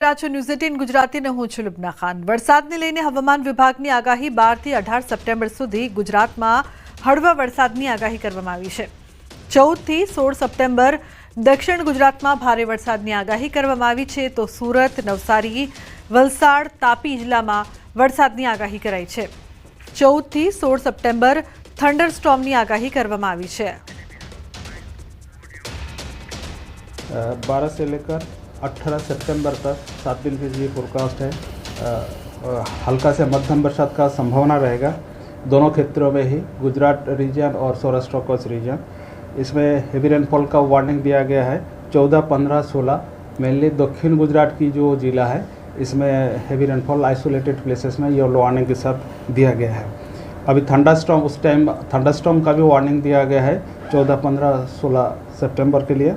છો news eighteen ગુજરાતીને હું છું લુબના ખાન. વરસાદને લઈને હવામાન વિભાગની આગાહી બારથી અઢાર સપ્ટેમ્બર સુધી ગુજરાતમાં હળવા વરસાદની આગાહી કરવામાં આવી છે. ચૌદથી સોળ સપ્ટેમ્બર દક્ષિણ ગુજરાતમાં ભારે વરસાદની આગાહી કરવામાં આવી છે તો સુરત, નવસારી, વલસાડ, તાપી જિલ્લામાં વરસાદની આગાહી કરાઈ છે. ચૌદથી સોળ સપ્ટેમ્બર થંડરસ્ટોર્મની આગાહી કરવામાં આવી છે. બારસ એલેકર 18 सितंबर तक सात दिन के लिए फोरकास्ट है। हल्का से मध्यम बरसात का संभावना रहेगा। दोनों क्षेत्रों में ही गुजरात रीजन और सौराष्ट्र कोच रीजन इसमें हेवी रेनफॉल का वार्निंग दिया गया है। 14, 15, 16 मेनली दक्षिण गुजरात की जो जिला है इसमें हेवी रेनफॉल आइसोलेटेड प्लेसेस में येलो वार्निंग के साथ दिया गया है। अभी ठंडा स्टॉम उस टाइम ठंडा स्टॉम का भी वार्निंग दिया गया है चौदह पंद्रह सोलह सेप्टेम्बर के लिए।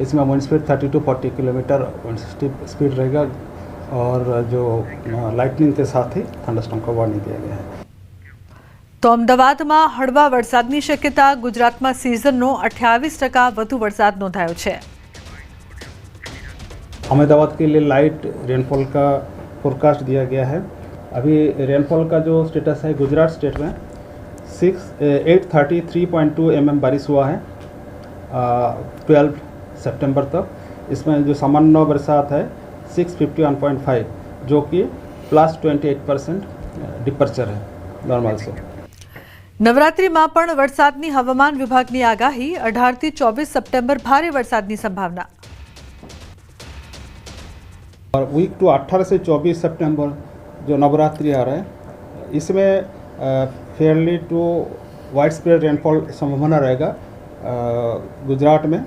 इसमें wind speed thirty to forty kilometre wind speed रहेगा और जो लाइटनिंग के साथ ही थंडरस्टॉर्म का वार्निंग दिया गया है તો અમદાવાદમાં હળવા વરસાદની શક્યતા ગુજરાતમાં સિઝનનો અઠ્યાવીસ ટકા વધુ વરસાદ નોંધાયો છે अहमदाबाद के लिए लाइट रेनफॉल का फोरकास्ट दिया गया है अभी रेनफॉल का जो स्टेटस है गुजरात स्टेट में six eight thirty three point two M बारिश हुआ है ट्वेल्व सितंबर तक इसमें जो सामान्य बरसात है six fifty one point five जो कि plus twenty eight percent departure है नॉर्मल से નવરાત્રીમાં પણ વરસાદની હવામાન વિભાગની આગાહી અઢારથી ચોવીસ સપ્ટેમ્બર ભારે વરસાદની સંભાવના और वीक टू 18 से 24 सितंबर जो नवरात्रि आ रहा है इसमें fairly to wide spread rainfall संभावना रहेगा अ, गुजरात में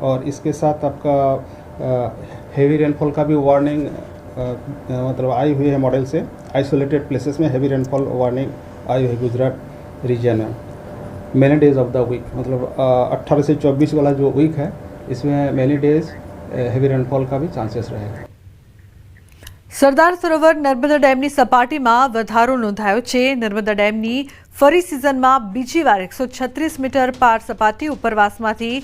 और इसके साथ आपका हेवी रेनफॉल का भी वार्निंग मतलब आई हुई है मॉडल से आइसोलेटेड प्लेसेस में हेवी रेनफॉल वार्निंग आई हुई है गुजरात रीजन में many days of the week मतलब अट्ठारह से चौबीस वाला जो वीक है इसमें मैनी डेज हेवी रेनफॉल का भी चांसेस रहेगा સરદાર સરોવર નર્મદા ડેમની સપાટીમાં વધારો નોંધાયો છે નર્મદા ડેમની ફરી સિઝનમાં બીજી વાર એકસો છત્રીસ મીટર પાર સપાટી ઉપરવાસમાંથી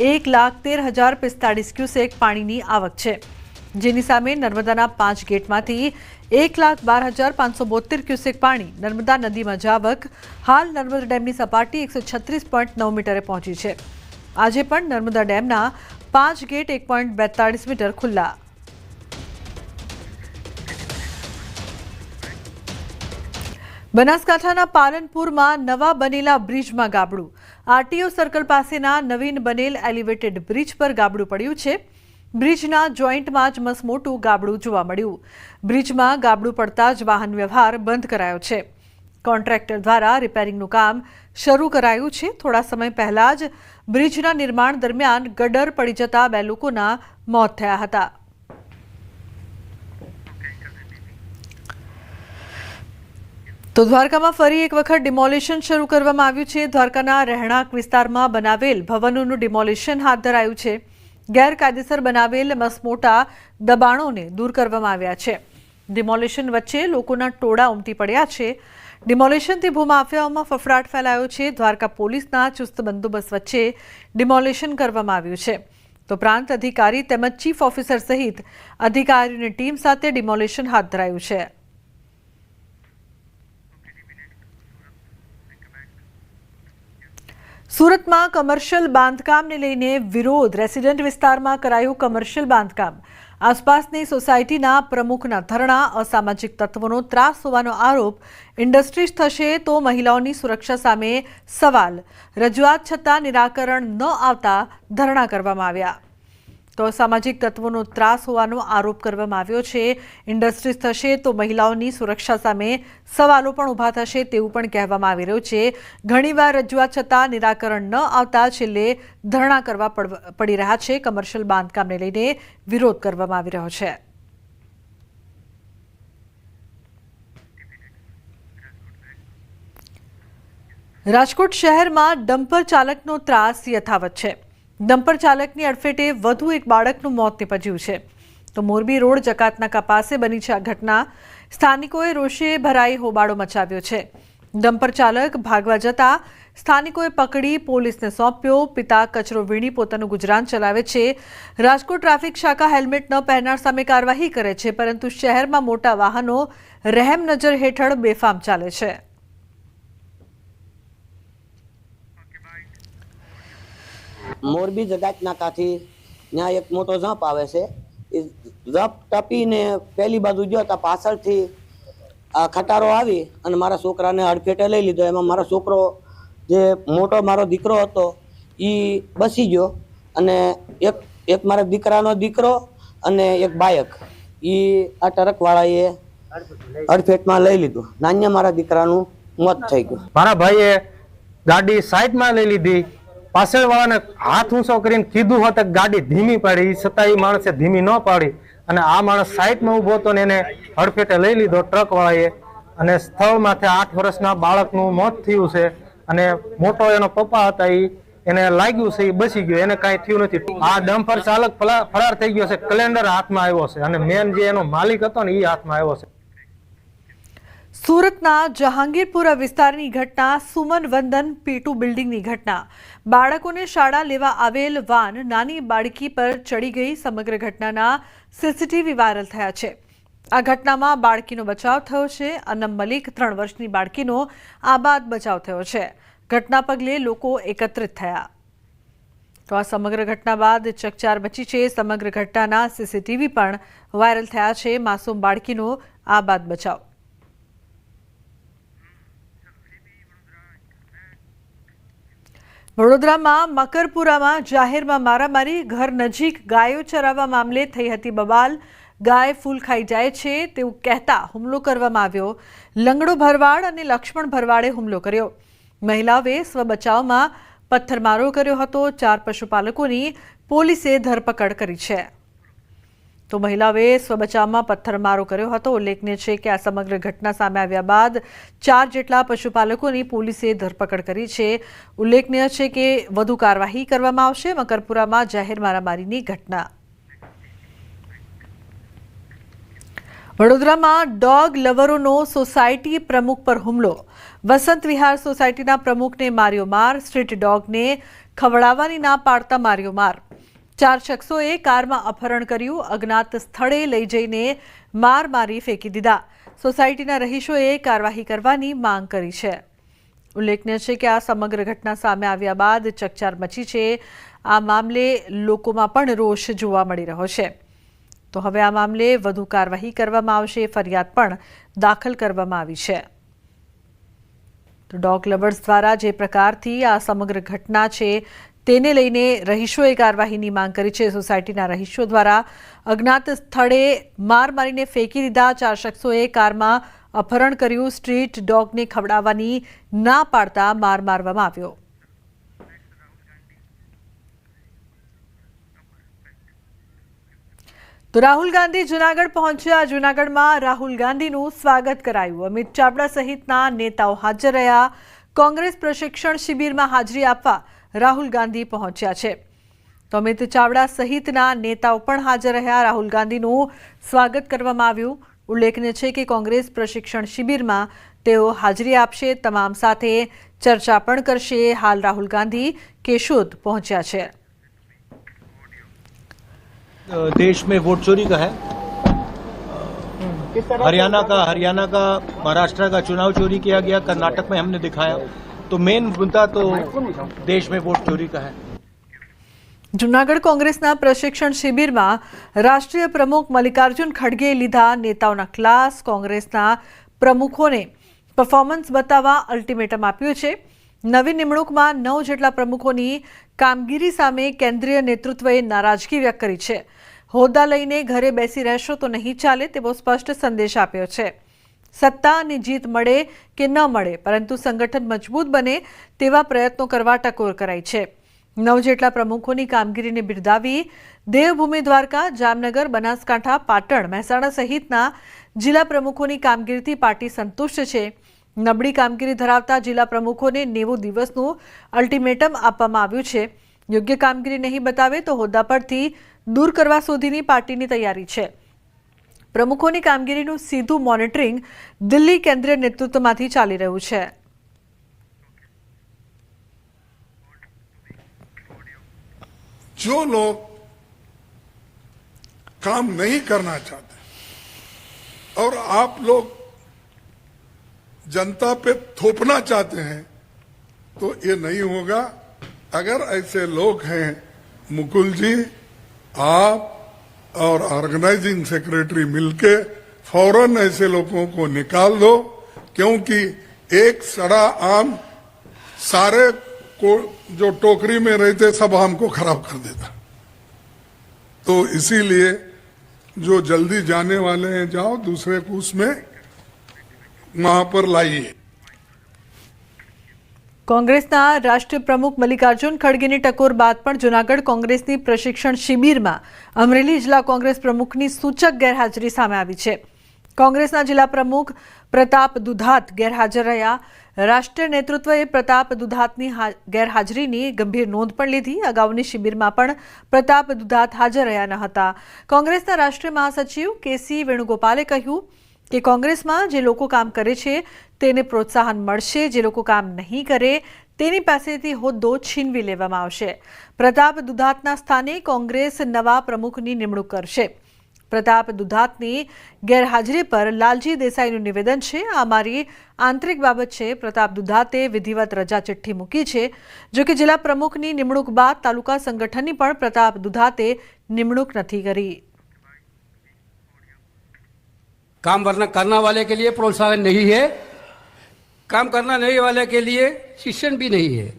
એક લાખ તેર હજાર પિસ્તાળીસ ક્યુસેક પાણીની આવક છે. જેની સામે નર્મદાના પાંચ ગેટમાંથી એક લાખ બાર હજાર પાંચસો બોતેર ક્યુસેક પાણી નર્મદા નદીમાં જાવક. હાલ નર્મદા ડેમની સપાટી એકસો છત્રીસ પોઈન્ટ નવ મીટરે પહોંચી છે. આજે પણ નર્મદા ડેમના પાંચ ગેટ એક પોઈન્ટ બેતાળીસ મીટર ખુલ્લા. બનાસકાંઠાના પાલનપુરમાં નવા બનેલા બ્રિજમાં ગાબડું. આરટીઓ સર્કલ પાસેના નવીન બનેલ એલિવેટેડ બ્રિજ પર ગાબડું પડ્યું છે. બ્રિજના જોઈન્ટમાં જ મસમોટું ગાબડું જોવા મળ્યું. બ્રિજમાં ગાબડું પડતા જ વાહન વ્યવહાર બંધ કરાયો છે. કોન્ટ્રાક્ટર દ્વારા રિપેરિંગનું કામ શરૂ કરાયું છે. થોડા સમય પહેલા જ બ્રિજના નિર્માણ દરમિયાન ગડર પડી જતા બે લોકોના મોત થયા હતા. તો દ્વારકામાં ફરી એક વખત ડિમોલિશન શરૂ કરવામાં આવ્યું છે. દ્વારકાના રહેણાંક વિસ્તારમાં બનાવેલ ભવનોનું ડિમોલિશન હાથ ધરાયું છે. ગેરકાયદેસર બનાવેલ મસમોટા દબાણોને દૂર કરવામાં આવ્યા છે. ડિમોલિશન વચ્ચે લોકોના ટોળા ઉમટી પડ્યા છે. ડિમોલિશનથી ભૂમાફિયાઓમાં ફફડાટ ફેલાયો છે. દ્વારકા પોલીસના ચુસ્ત બંદોબસ્ત વચ્ચે ડિમોલિશન કરવામાં આવ્યું છે. તો પ્રાંત અધિકારી તેમજ ચીફ ઓફિસર સહિત અધિકારીઓની ટીમ સાથે ડિમોલિશન હાથ ધરાયું છે. સુરતમાં કમર્શિયલ બાંધકામને લઈને વિરોધ. રેસિડેન્ટ વિસ્તારમાં કરાયું કમર્શિયલ બાંધકામ. આસપાસની સોસાયટીના પ્રમુખના ધરણા અસામાજિક તત્વોનો ત્રાસ હોવાનો આરોપ. ઇન્ડસ્ટ્રીઝ થશે તો મહિલાઓની સુરક્ષા સામે સવાલ. રજૂઆત છતાં નિરાકરણ ન આવતા ધરણા કરવામાં આવ્યા. તો સામાજિક તત્વોનો ત્રાસ હોવાનો આરોપ કરવામાં આવ્યો છે. ઇન્ડસ્ટ્રીઝ થશે તો મહિલાઓની સુરક્ષા સામે સવાલો પણ ઊભા થશે તેવું પણ કહેવામાં આવી રહ્યું છે. ઘણીવાર રજૂઆત છતાં નિરાકરણ ન આવતા છેલ્લે ધરણા કરવા પડ- રહ્યા છે. કમર્શિયલ બાંધકામને લઈને વિરોધ કરવામાં આવી રહ્યો છે. રાજકોટ શહેરમાં ડમ્પર ચાલકનો ત્રાસ યથાવત છે. ડમ્પર ચાલકની અડફેટે વધુ એક બાળકનું મોત નીપજ્યું છે. તો મોરબી રોડ જકાતનાકા પાસે બની છે આ ઘટના. સ્થાનિકોએ રોષે ભરાઈ હોબાળો મચાવ્યો છે. ડમ્પર ચાલક ભાગવા જતા સ્થાનિકોએ પકડી, પોલીસને સોંપ્યો. પિતા કચરો વીણી પોતાનું ગુજરાન ચલાવે છે. રાજકોટ ટ્રાફિક શાખા હેલ્મેટ ન પહેરનાર સામે કાર્યવાહી કરે છે, પરંતુ શહેરમાં મોટા વાહનો રહેમ નજર હેઠળ બેફામ ચાલે છે. મોરબી જગાત નાકાથી ત્યાં એક મોટો જંપ આવે છે. એ જંપ ટપીને પહેલી બાજુ ગયો તો પાછળથી આ ખટારો આવી અને મારા છોકરાને હડફેટે લઈ લીધો. એમાં મારો છોકરો જે મોટો મારો દીકરો હતો એ બસી ગયો અને એક એક મારા દીકરાનો દીકરો અને એક બાયક. એ આ ટરકવાળાએ હડફેટમાં લઈ લીધું. નાન્ય મારા દીકરાનું મોત થઈ ગયું. મારા ભાઈએ ગાડી સાઈડમાં લઈ લીધી. પાછળ વાળાને હાથ ઊંચો કરીને કીધું હોત ગાડી ધીમી પાડી એ છતાં એ માણસે ધીમી ન પાડી. અને આ માણસ સાઈડમાં ઊભો હતો ને એને હડફેટે લઈ લીધો ટ્રક વાળાએ અને સ્થળ માથે આઠ વર્ષના બાળકનું મોત થયું છે. અને મોટો એનો પપ્પા હતા એ એને લાગ્યું છે એ બચી ગયો. એને કાંઈ થયું નથી. આ ડમ્પર ચાલક ફરાર થઈ ગયો છે. કેલેન્ડર હાથમાં આવ્યો છે. અને મેન જે એનો માલિક હતો ને એ હાથમાં આવ્યો છે. સુરતના જહાંગીરપુરા વિસ્તારની ઘટના સુમન વંદન પીટુ બિલ્ડિંગની ઘટના. બાળકોને શાળા લેવા આવેલ વાન નાની બાળકી પર ચડી ગઈ સમગ્ર ઘટનાના સીસીટીવી વાયરલ થયા છે. આ ઘટનામાં બાળકીનો બચાવ થયો છે. અનમ મલિક ત્રણ વર્ષની બાળકીનો આબાદ બચાવ થયો છે. ઘટના પગલે લોકો એકત્રિત થયા. તો આ સમગ્ર ઘટના બાદ ચકચાર મચી છે. સમગ્ર ઘટનાના સીસીટીવી પણ વાયરલ થયા છે. માસૂમ બાળકીનો આબાદ બચાવ. વડોદરામાં મકરપુરામાં જાહેરમાં મારામારી, ઘર નજીક ગાયો ચરાવવા મામલે થઈ હતી બબાલ. ગાય ફૂલ ખાઈ જાય છે તેવું કહેતા હુમલો કરવામાં આવ્યો. લંગડો ભરવાડ અને લક્ષ્મણ ભરવાડે હુમલો કર્યો. મહિલાઓએ સ્વ બચાવમાં પથ્થરમારો કર્યો હતો. ચાર પશુપાલકોની પોલીસે ધરપકડ કરી છે. તો મહિલાઓએ સ્વબચાવમાં પથ્થરમારો કર્યો હતો. ઉલ્લેખનીય છે કે આ સમગ્ર ઘટના સામે આવ્યા બાદ ચાર જેટલા પશુપાલકોની પોલીસે ધરપકડ કરી છે. ઉલ્લેખનીય છે કે વધુ કાર્યવાહી કરવામાં આવશે. મકરપુરામાં જાહેર મારામારીની ઘટના. વડોદરામાં ડોગ લવરોનો સોસાયટી પ્રમુખ પર હુમલો. વસંત વિહાર સોસાયટીના પ્રમુખને માર્યો માર. સ્ટ્રીટ ડોગને ખવડાવવાની ના પાડતા માર્યો માર. ચાર શખ્સોએ કારમાં અપહરણ કર્યું. અજ્ઞાત સ્થળે લઈ જઈને માર મારી ફેંકી દીધા. સોસાયટીના રહીશોએ કાર્યવાહી કરવાની માંગ કરી છે. ઉલ્લેખનીય છે કે આ સમગ્ર ઘટના સામે આવ્યા બાદ ચકચાર મચી છે. આ મામલે લોકોમાં પણ રોષ જોવા મળી રહ્યો છે. તો હવે આ મામલે વધુ કાર્યવાહી કરવામાં આવશે. ફરિયાદ પણ દાખલ કરવામાં આવી છે. તો ડોગ લવર્સ દ્વારા જે પ્રકારથી આ સમગ્ર ઘટના છે તેને લઈને રહીશોએ કાર્યવાહીની માંગ કરી છે. સોસાયટીના રહીશો દ્વારા અજ્ઞાત સ્થળે માર મારીને ફેંકી દીધા. ચાર શખ્સોએ કારમાં અપહરણ કર્યું. સ્ટ્રીટ ડોગને ખવડાવવાની ના પાડતા માર મારવામાં આવ્યો. તો રાહુલ ગાંધી જુનાગઢ પહોંચ્યા. જુનાગઢમાં રાહુલ ગાંધીનું સ્વાગત કરાયું. અમિત ચાવડા સહિતના નેતાઓ હાજર રહ્યા. કોંગ્રેસ પ્રશિક્ષણ શિબિરમાં હાજરી આપવા રાહુલ ગાંધી પહોંચ્યા છે તો અમિત ચાવડા સહિતના નેતાઓ પણ હાજર રહ્યા રાહુલ ગાંધીનું સ્વાગત કરવામાં આવ્યું ઉલ્લેખનીય છે કે કોંગ્રેસ પ્રશિક્ષણ શિબિરમાં તેઓ હાજરી આપશે તમામ સાથે ચર્ચા પણ કરશે હાલ રાહુલ ગાંધી કેશોદ પહોંચ્યા છે देश में वोट चोरी का है हरियाणा का हरियाणा का महाराष्ट्र का चुनाव चोरी किया गया कर्नाटक में हमने दिखाया तो मेन मुद्दा तो देश में वोट चोरी का है જૂનાગઢ કોંગ્રેસના પ્રશિક્ષણ શિબિરમાં રાષ્ટ્રીય પ્રમુખ મલ્લિકાર્જુન ખડગે લીધા નેતાઓના ક્લાસ કોંગ્રેસના પ્રમુખોને પરફોર્મન્સ બતાવવા અલ્ટિમેટમ આપ્યું છે નવી નિમણૂકમાં નવ જેટલા પ્રમુખોની કામગીરી સામે કેન્દ્રીય નેતૃત્વએ નારાજગી વ્યક્ત કરી છે હોદ્દા લઈને ઘરે બેસી રહેશો તો નહીં ચાલે તેવો સ્પષ્ટ સંદેશ આપ્યો છે સત્તા અને જીત મળે કે ન મળે, પરંતુ સંગઠન મજબૂત બને તેવા પ્રયત્નો કરવા ટકોર કરાઈ છે. નવ જેટલા પ્રમુખોની કામગીરીને બિરદાવી દેવભૂમિ દ્વારકા, જામનગર, બનાસકાંઠા, પાટણ, મહેસાણા સહિતના જિલ્લા પ્રમુખોની કામગીરીથી પાર્ટી સંતુષ્ટ છે. નબળી કામગીરી ધરાવતા જિલ્લા પ્રમુખોને નેવું દિવસનું અલ્ટિમેટમ આપવામાં આવ્યું છે. યોગ્ય કામગીરી નહીં બતાવે તો હોદ્દા પરથી દૂર કરવા સુધીની પાર્ટીની તૈયારી છે. प्रमुखों की कामगी सीधू मॉनिटरिंग दिल्ली केंद्रीय नेतृत्व में चाली रू जो लोग काम नहीं करना चाहते और आप लोग जनता पे थोपना चाहते हैं तो ये नहीं होगा अगर ऐसे लोग हैं मुकुल जी आप और ऑर्गेनाइजिंग सेक्रेटरी मिलके फ़ौरन ऐसे लोगों को निकाल दो, क्योंकि एक सड़ा आम सारे को, जो टोकरी में रहते सब आम को खराब कर देता। तो इसीलिए जो जल्दी जाने वाले हैं, जाओ दूसरे को उसमें वहाँ पर लाइए। કોંગ્રેસના રાષ્ટ્રીય પ્રમુખ મલ્લિકાર્જુન ખડગેની ટકોર બાદ પણ જૂનાગઢ કોંગ્રેસની પ્રશિક્ષણ શિબિરમાં અમરેલી જિલ્લા કોંગ્રેસ પ્રમુખની સૂચક ગેરહાજરી સામે આવી છે. કોંગ્રેસના જિલ્લા પ્રમુખ પ્રતાપ દુધાત ગેરહાજર રહ્યા. રાષ્ટ્રીય નેતૃત્વએ પ્રતાપ દુધાતની ગેરહાજરીની ગંભીર નોંધ પણ લીધી. અગાઉની શિબિરમાં પણ પ્રતાપ દુધાત હાજર રહ્યા ન હતા. કોંગ્રેસના રાષ્ટ્રીય મહાસચિવ કેસી વેણુગોપાલે કહ્યું કે કોંગ્રેસમાં જે લોકો કામ કરે છે, તેને પ્રોત્સાહન મળશે, જે લોકો કામ નહીં કરે, તેની પાસેથી હોદ્દો છીનવી લેવામાં આવશે. પ્રતાપ દુધાતના સ્થાને કોંગ્રેસ નવા પ્રમુખની નિમણૂક કરશે. પ્રતાપ દુધાતની ગેરહાજરી પર લાલજી દેસાઈનું નિવેદન છે. આ મારી આંતરિક બાબત છે. પ્રતાપ દુધાતે વિધિવત રજા ચિઠ્ઠી મૂકી છે. જો કે જિલ્લા પ્રમુખની નિમણૂક બાદ તાલુકા સંગઠનની પણ પ્રતાપ દુધાતે નિમણૂક નથી કરી. काम वरना करना वाले के लिए प्रोत्साहन नहीं है काम करना नहीं वाले के लिए शिक्षण भी नहीं है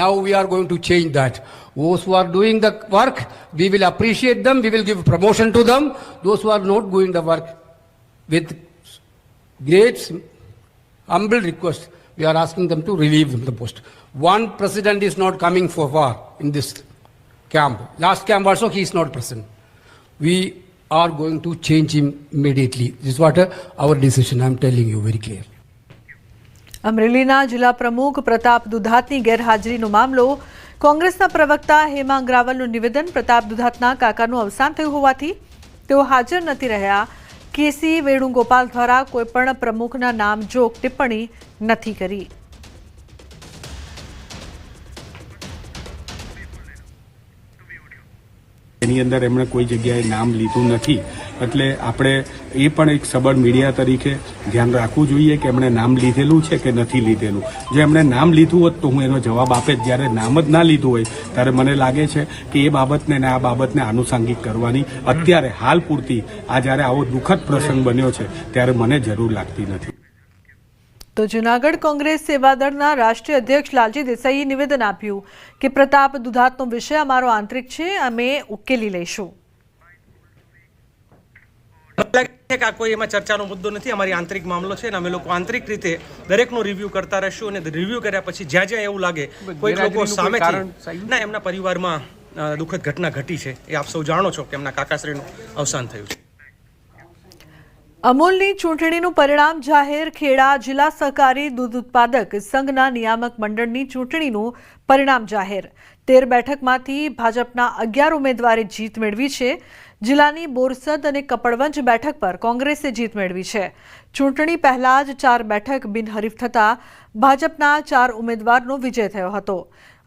now we are going to change that those who are doing the work we will appreciate them we will give promotion to them those who are not doing the work with great humble request we are asking them to relieve the post one president is not coming for far in this camp last camp also he is not present we are going to change him immediately. This is what our decision. I'm telling you very clear. અમરેલીના જિલ્લા પ્રમુખ પ્રતાપ દુધાતની ગેરહાજરીનો મામલો કોંગ્રેસના પ્રવક્તા હેમાંગ રાવલનું નિવેદન પ્રતાપ દુધાતના કાકાનું અવસાન થયું હોવાથી તેઓ હાજર નથી રહ્યા કેસી વેણુગોપાલ દ્વારા કોઈપણ પ્રમુખના નામ જોક ટિપ્પણી નથી કરી એની અંદર એમણે કોઈ જગ્યાએ નામ લીધું નથી. એટલે આપણે એ પણ એક સબળ મીડિયા તરીકે ધ્યાન રાખવું જોઈએ કે એમણે નામ લીધેલું છે કે નથી લીધેલું. જો એમણે નામ લીધું હોત તો હું એનો જવાબ આપે જ્યારે નામ જ ના લીધું હોય, ત્યારે મને લાગે છે કે એ બાબતને ને આ બાબતને આનુષાંગિક કરવાની અત્યારે હાલ પૂરતી આ જ્યારે આવો દુઃખદ પ્રસંગ બન્યો છે, ત્યારે મને જરૂર લાગતી નથી. તો જૂનાગઢ કોંગ્રેસ સેવાદળના રાષ્ટ્રીય અધ્યક્ષ લાલજી દેસાઈએ નિવેદન આપ્યું કે પ્રતાપ દુધાતનો વિષય અમારો આંતરિક છે અમે ઉકેલી લઈશું. મને લાગે છે કે આ કોઈ એમાં ચર્ચાનો મુદ્દો નથી અમારી આંતરિક મામલો છે અને અમે લોકો આંતરિક રીતે દરેકનો રિવ્યૂ કરતા રહીશું અને રિવ્યૂ કર્યા પછી જ્યાં જ્યાં એવું લાગે કોઈક લોકો સામેથી ના એમના પરિવારમાં દુઃખદ ઘટના ઘટી છે. એ આપ સૌ જાણો છો કે એમના કાકાશ્રીનું અવસાન થયું છે. અમૂલની ચૂંટણીનું પરિણામ જાહેર ખેડા જિલ્લા સહકારી દૂધ ઉત્પાદક સંઘના નિયામક મંડળની ચૂંટણીનું પરિણામ જાહેર. તેર બેઠકમાંથી ભાજપના અગિયાર ઉમેદવારે જીત મેળવી છે. જિલ્લાની બોરસદ અને કપડવંજ બેઠક પર કોંગ્રેસે જીત મેળવી છે. ચૂંટણી પહેલા જ ચાર બેઠક બિનહરીફ થતાં ભાજપના ચાર ઉમેદવારનો વિજય થયો હતો.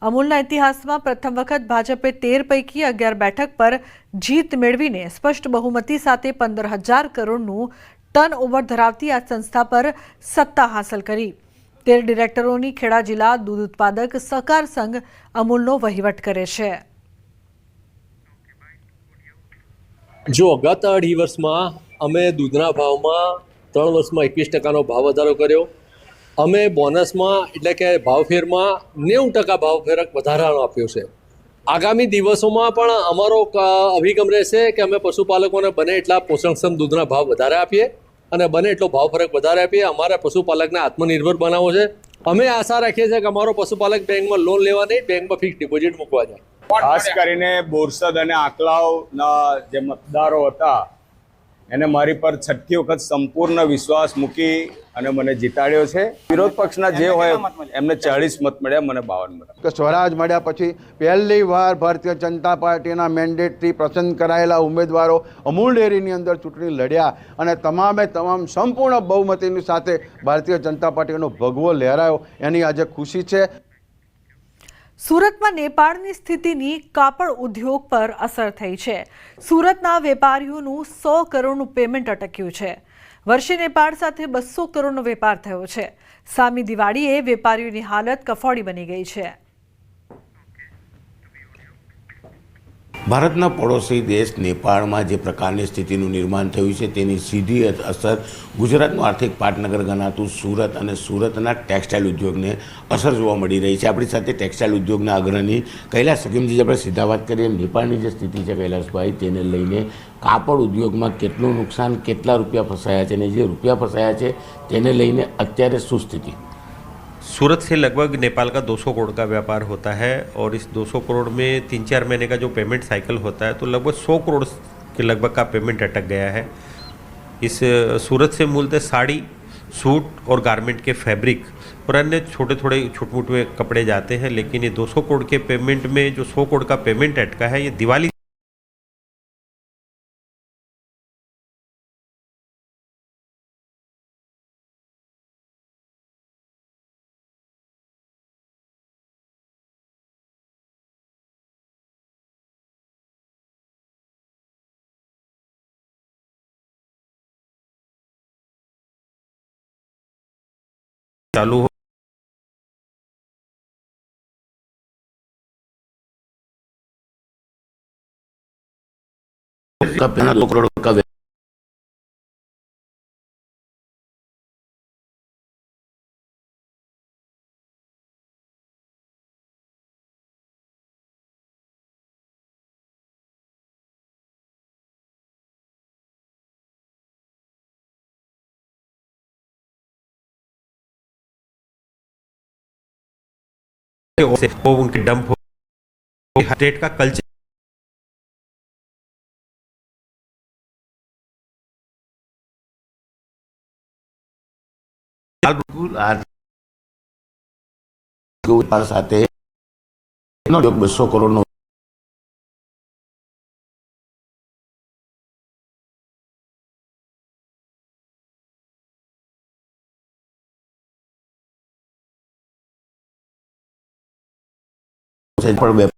અમૂલના ઇતિહાસમાં પ્રથમ વખત ભાજપે તેર પૈકી અગિયાર બેઠક પર જીત મેળવીને સ્પષ્ટ બહુમતી સાથે પંદર હજાર કરોડનું ટર્ન ઓવર ધરાવતી આ સંસ્થા પર સત્તા હાંસલ કરી. તેર ડિરેક્ટરોની ખેડા જિલ્લા દૂધ ઉત્પાદક સહકાર સંઘ અમૂલનો વહીવટ કરે છે. જો ગત અઢી વર્ષમાં અમે દૂધના ભાવમાં ત્રણ વર્ષમાં એકવીસ ટકાનો ભાવ વધારો કર્યો અમે બોનસમાં એટલે કે ભાવફેરમાં નેવું ટકા ભાવફેરક વધારાનો આપ્યો છે. આગામી દિવસોમાં પણ અમારો અભિગમ રહેશે કે અમે પશુપાલકોને બને એટલા પોષણક્ષમ દૂધના ભાવ વધારે આપીએ અને બને એટલો ભાવ ફરક વધારે આપીએ. અમારા પશુપાલકને આત્મનિર્ભર બનાવવો છે. અમે આશા રાખીએ છીએ કે અમારો પશુપાલક બેંકમાં લોન લેવા નહીં, બેંકમાં ફિક્સ ડિપોઝિટ મૂકવા જાય. ખાસ કરીને બોરસદ અને આકલાવના જે મતદારો હતા એને મારી પર છઠ્ઠી વખત સંપૂર્ણ વિશ્વાસ મૂકી અને મને જીતાડ્યો છે. વિરોધ પક્ષના જે હોય એમને ચાળીસ મત મળ્યા મને બાવન મળ્યા. સ્વરાજ મળ્યા પછી પહેલી વાર ભારતીય જનતા પાર્ટીના મેન્ડેટથી પસંદ કરાયેલા ઉમેદવારો અમૂલ ડેરીની અંદર ચૂંટણી લડ્યા અને તમામે તમામ સંપૂર્ણ બહુમતીની સાથે ભારતીય જનતા પાર્ટીનો ભગવો લહેરાયો. એની આજે ખુશી છે. સુરતમાં નેપાળની સ્થિતિની કાપડ ઉદ્યોગ પર અસર થઈ છે. સુરતના વેપારીઓનું સો કરોડનું પેમેન્ટ અટક્યું છે. વર્ષે નેપાળ સાથે બસો કરોડનો વેપાર થયો છે. સામી દિવાળીએ વેપારીઓની હાલત કફોડી બની ગઈ છે. ભારતના પડોશી દેશ નેપાળમાં જે પ્રકારની સ્થિતિનું નિર્માણ થયું છે, તેની સીધી અસર ગુજરાતનું આર્થિક પાટનગર ગણાતું સુરત અને સુરતના ટેક્સટાઇલ ઉદ્યોગને અસર જોવા મળી રહી છે. આપણી સાથે ટેક્સટાઇલ ઉદ્યોગના અગ્રણી કૈલાસ હકીમજી આપણે સીધા વાત કરીએ, નેપાળની જે સ્થિતિ છે કૈલાસભાઈ, તેને લઈને કાપડ ઉદ્યોગમાં કેટલું નુકસાન, કેટલા રૂપિયા ફસાયા છે અને જે રૂપિયા ફસાયા છે, તેને લઈને અત્યારે શું સ્થિતિ? सूरत से लगभग नेपाल का 200 करोड़ का व्यापार होता है और इस 200 करोड़ में तीन चार महीने का जो पेमेंट साइकिल होता है तो लगभग 100 करोड़ के लगभग का पेमेंट अटक गया है। इस सूरत से मूलतः साड़ी, सूट और गारमेंट के फैब्रिक और अन्य छोटे थोड़े छोटे मोटे कपड़े जाते हैं, लेकिन ये 200 करोड़ के पेमेंट में जो 100 करोड़ का पेमेंट अटका है, ये दिवाली ચાલુ પેલા से वो उनके डंप हो स्टेट का कल्चर आते हैं। करोड़ों કરોડનો પણ વેપાર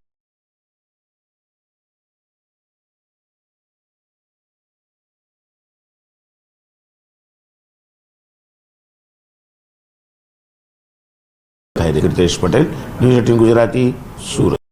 રિતેશ પટેલ ન્યૂઝ એટીન ગુજરાતી સુરત.